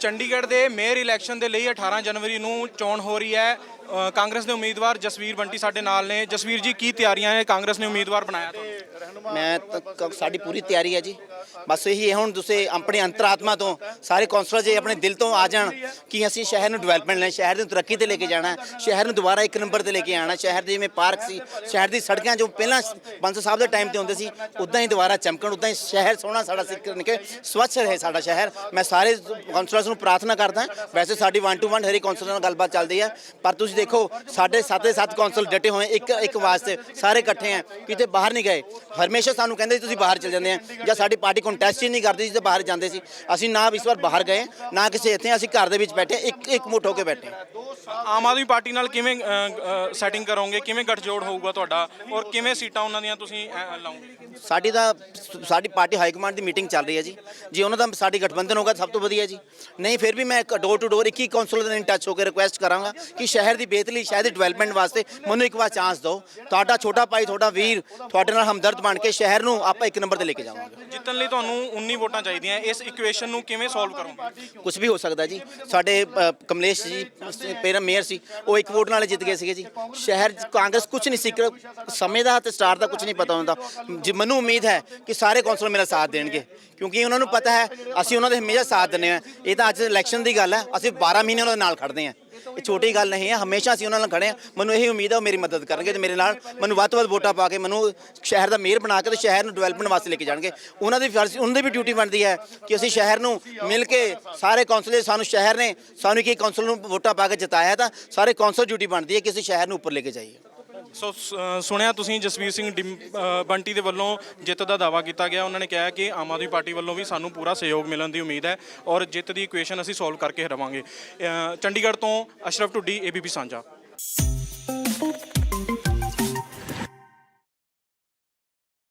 ਚੰਡੀਗੜ੍ਹ ਦੇ mayor election ਦੇ ਲਈ 18 ਜਨਵਰੀ ਨੂੰ ਚੋਣ ਹੋ ਰਹੀ ਹੈ। ਕਾਂਗਰਸ ਦੇ ਉਮੀਦਵਾਰ ਜਸਵੀਰ ਬੰਟੀ ਸਾਡੇ ਨਾਲ ਨੇ। ਜਸਵੀਰ ਜੀ, ਕੀ ਤਿਆਰੀਆਂ ਨੇ? ਕਾਂਗਰਸ ਨੇ ਉਮੀਦਵਾਰ ਬਣਾਇਆ ਤੁਹਾਨੂੰ? ਮੈਂ ਤਾਂ ਸਾਡੀ ਪੂਰੀ ਤਿਆਰੀ ਹੈ ਜੀ। ਬਸ ਇਹੀ ਹੈ, ਹੁਣ ਤੁਸੀਂ ਆਪਣੇ ਅੰਤਰਾਤਮਾ ਤੋਂ, ਸਾਰੇ ਕੌਂਸਲਰ ਜੇ ਆਪਣੇ ਦਿਲ ਤੋਂ ਆ ਜਾਣ ਕਿ ਅਸੀਂ ਸ਼ਹਿਰ ਨੂੰ ਡਿਵੈਲਪਮੈਂਟ ਲੈ ਸ਼ਹਿਰ ਨੂੰ ਤਰੱਕੀ ਤੇ ਲੈ ਕੇ ਜਾਣਾ, ਸ਼ਹਿਰ ਨੂੰ ਦੁਬਾਰਾ ਇੱਕ ਨੰਬਰ ਤੇ ਲੈ ਕੇ ਆਣਾ, ਸ਼ਹਿਰ ਦੇ ਜਿਵੇਂ ਪਾਰਕ ਸੀ, ਸ਼ਹਿਰ ਦੀ ਸੜਕਾਂ ਜੋ ਪਹਿਲਾਂ ਬੰਸਲ ਸਾਹਿਬ ਦੇ ਟਾਈਮ ਤੇ ਹੁੰਦੇ ਸੀ ਉਦਾਂ ਹੀ ਦੁਬਾਰਾ ਚਮਕਣ ਉਦਾਂ ਹੀ ਸ਼ਹਿਰ ਸੋਹਣਾ ਸਾਡਾ ਸਿੱਖ ਕੇ ਸਵੱਛ ਰਹੇ ਸਾਡਾ ਸ਼ਹਿਰ। ਮੈਂ ਸਾਰੇ ਕੌਂਸਲਰਸ ਨੂੰ ਪ੍ਰਾਰਥਨਾ ਕਰਦਾ, ਵੈਸੇ ਸਾਡੀ 1 ਟੂ 1 ਹਰੀ ਕੌਂਸਲਰ ਨਾਲ ਗੱਲਬਾਤ ਚੱਲਦੀ ਹੈ, ਪਰ ਤੁਸੀਂ ਦੇਖੋ, ਸਾਡੇ ਸੱਤ ਦੇ ਸੱਤ ਕੌਂਸਲ ਡਟੇ ਹੋਏ, ਇੱਕ ਇੱਕ ਵਾਸਤੇ ਸਾਰੇ ਇਕੱਠੇ ਆ ਕਿਤੇ ਬਾਹਰ ਨਹੀਂ ਗਏ। ਹਮੇਸ਼ਾ ਸਾਨੂੰ ਕਹਿੰਦੇ ਸੀ ਤੁਸੀਂ ਬਾਹਰ ਚਲ ਜਾਂਦੇ ਆ ਜਾਂ ਸਾਡੀ ਪਾਰਟੀ ਕੰਟੈਸਟ ਹੀ ਨਹੀਂ ਕਰਦੀ ਸੀ ਤੇ ਬਾਹਰ ਜਾਂਦੇ ਸੀ। ਅਸੀਂ ਨਾ ਇਸ ਵਾਰ ਬਾਹਰ ਗਏ ਨਾ ਕਿਸੇ ਇੱਥੇ ਅਸੀਂ ਘਰ ਦੇ ਵਿੱਚ ਬੈਠੇ ਇੱਕ ਇੱਕ ਮੁੱਠ ਹੋ ਕੇ ਬੈਠੇ। ਹਾਂ। ਆਮ ਆਦਮੀ ਪਾਰਟੀ ਨਾਲ ਕਿਵੇਂ ਸੈਟਿੰਗ ਕਰੋਗੇ? ਕਿਵੇਂ ਗੱਠਜੋੜ ਹੋਊਗਾ ਤੁਹਾਡਾ? ਔਰ ਕਿਵੇਂ ਸੀਟਾਂ ਉਹਨਾਂ ਦੀਆਂ ਤੁਸੀਂ ਅ, ਲਾਓਗੇ? ਸਾਡੀ ਤਾਂ ਸਾਡੀ ਪਾਰਟੀ ਹਾਈ ਕਮਾਂਡ ਦੀ ਮੀਟਿੰਗ ਚੱਲ ਰਹੀ ਹੈ ਜੀ। ਜੇ ਉਹਨਾਂ ਦਾ ਸਾਡੀ ਗਠਬੰਧਨ ਹੋਗਾ ਸਭ ਤੋਂ ਵਧੀਆ ਜੀ। ਨਹੀਂ ਫਿਰ ਵੀ ਮੈਂ ਡੋਰ ਟੂ ਡੋਰ 21 ਕੌਂਸਲਰ ਦੇ ਨਾਲ ਟੱਚ ਹੋ ਕੇ ਰਿਕੁਐਸਟ ਕਰਾਂਗਾ ਕਿ ਸ਼ਹਿਰ ਦੀ ਬਿਹਤਰੀ ਸ਼ਹਿਰ ਦੀ ਡਿਵੈਲਪਮੈਂਟ ਵਾਸਤੇ ਮੈਨੂੰ ਇੱਕ ਵਾਰ ਚਾਂਸ ਦਿਓ। ਤੁਹਾਡਾ ਛੋਟਾ ਭਾਈ ਤੁਹਾਡਾ ਵੀਰ ਤੁਹਾਡੇ ਨਾਲ ਹਮਦਰਦ ਬਣ ਕੇ ਸ਼ਹਿਰ ਨੂੰ ਆਪਾਂ ਇੱਕ ਨੰਬਰ ਤੇ ਲੈ ਕੇ ਜਾਵਾਂਗੇ। ਜਿੱਤਣ ਲਈ ਤੁਹਾਨੂੰ 19 ਵੋਟਾਂ ਚਾਹੀਦੀਆਂ ਇਸ ਇਕੁਏਸ਼ਨ ਨੂੰ ਕਿਵੇਂ ਸੋਲਵ ਕਰੋਗੇ? ਕੁਝ ਵੀ ਹੋ ਸਕਦਾ ਜੀ। ਸਾਡੇ ਅ, ਕਮਲੇਸ਼ ਜੀ ਪੇਰਾ ਮੇਅਰ ਸੀ ਉਹ ਇੱਕ ਵੋਟ ਨਾਲ ਜਿੱਤ ਗਏ ਸੀਗੇ ਜੀ। ਸ਼ਹਿਰ 'ਚ ਕਾਂਗਰਸ ਕੁਝ ਨਹੀਂ ਸੀ ਕਰ- ਸਮੇਂ ਦਾ ਤੇ ਸਟਾਰ ਦਾ ਕੁਝ ਨਹੀਂ ਪਤਾ ਹੁੰਦਾ। ਜੀ ਮੈਨੂੰ ਉਮੀਦ ਹੈ ਕਿ ਸਾਰੇ ਕੌਂਸਲਰ ਮੇਰਾ ਸਾਥ ਦੇਣਗੇ। ਕਿਉਂਕਿ ਉਹਨਾਂ ਨੂੰ ਪਤਾ ਹੈ ਅਸੀਂ ਉਹਨਾਂ ਦੇ ਹਮੇਸ਼ਾ ਸਾਥ ਦਿੰਦੇ ਹਾਂ। ਇਹ ਤਾਂ ਅੱਜ ਇਲੈਕਸ਼ਨ ਦੀ ਗੱਲ ਹੈ ਅਸੀਂ 12 ਮਹੀਨੇ ਉਹਨਾਂ ਦੇ ਨਾਲ ਖੜਦੇ ਹਾਂ। ਇਹ ਛੋਟੀ ਗੱਲ ਨਹੀਂ ਹੈ, ਹਮੇਸ਼ਾ ਅਸੀਂ ਉਹਨਾਂ ਨਾਲ ਖੜੇ ਹਾਂ। ਮੈਨੂੰ ਇਹੀ ਉਮੀਦ ਹੈ ਉਹ ਮੇਰੀ ਮਦਦ ਕਰਨਗੇ ਤੇ ਮੇਰੇ ਨਾਲ। ਮੈਨੂੰ ਵੱਧ ਤੋਂ ਵੱਧ ਵੋਟਾਂ ਪਾ ਕੇ ਮੈਨੂੰ ਸ਼ਹਿਰ ਦਾ ਮੇਅਰ ਬਣਾ ਕੇ ਤੇ ਸ਼ਹਿਰ ਨੂੰ ਡਿਵੈਲਪਮੈਂਟ ਵਾਸਤੇ ਲੈ ਕੇ ਜਾਣਗੇ। ਉਹਨਾਂ ਦੀ ਫਰਜ਼, ਉਹਨਾਂ ਦੀ ਵੀ ਡਿਊਟੀ ਬਣਦੀ ਹੈ ਕਿ ਅਸੀਂ ਸ਼ਹਿਰ ਨੂੰ ਮਿਲ ਕੇ ਸਾਰੇ ਕੌਂਸਲਰ ਸਾਨੂੰ ਸ਼ਹਿਰ ਨੇ, ਸਾਨੂੰ ਕੀ ਕੌਂਸਲ ਨੂੰ ਵੋਟਾਂ ਪਾ ਕੇ ਜਿਤਾਇਆ ਤਾਂ ਸਾਰੇ ਕੌਂਸਲ ਡਿਊਟੀ ਬਣਦੀ ਹੈ ਕਿ ਅਸੀਂ ਸ਼ਹਿਰ ਨੂੰ ਉੱਪਰ ਲੈ ਕੇ ਜਾਈਏ। ਸੋ ਸ- ਸੁਣਿਆ ਤੁਸੀਂ ਜਸਵੀਰ ਸਿੰਘ ਡਿਮ- ਅ, ਬੰਟੀ ਦੇ ਵੱਲੋਂ ਜਿੱਤ ਦਾ ਦਾਵਾ ਕੀਤਾ ਗਿਆ। ਉਹਨਾਂ ਨੇ ਕਿਹਾ ਕਿ ਆਮ ਆਦਮੀ ਪਾਰਟੀ ਵੱਲੋਂ ਵੀ ਸਾਨੂੰ ਪੂਰਾ ਸਹਿਯੋਗ ਮਿਲਣ ਦੀ ਉਮੀਦ ਹੈ ਔਰ ਜਿੱਤ ਦੀ ਇਕੁਏਸ਼ਨ ਅਸੀਂ ਸੋਲਵ ਕਰਕੇ ਰਵਾਂਗੇ। ਅ, ਚੰਡੀਗੜ੍ਹ ਤੋਂ ਅਸ਼ਰਫ ਢੁੱਡੀ ਏਬੀਪੀ ਸਾਂਝਾ।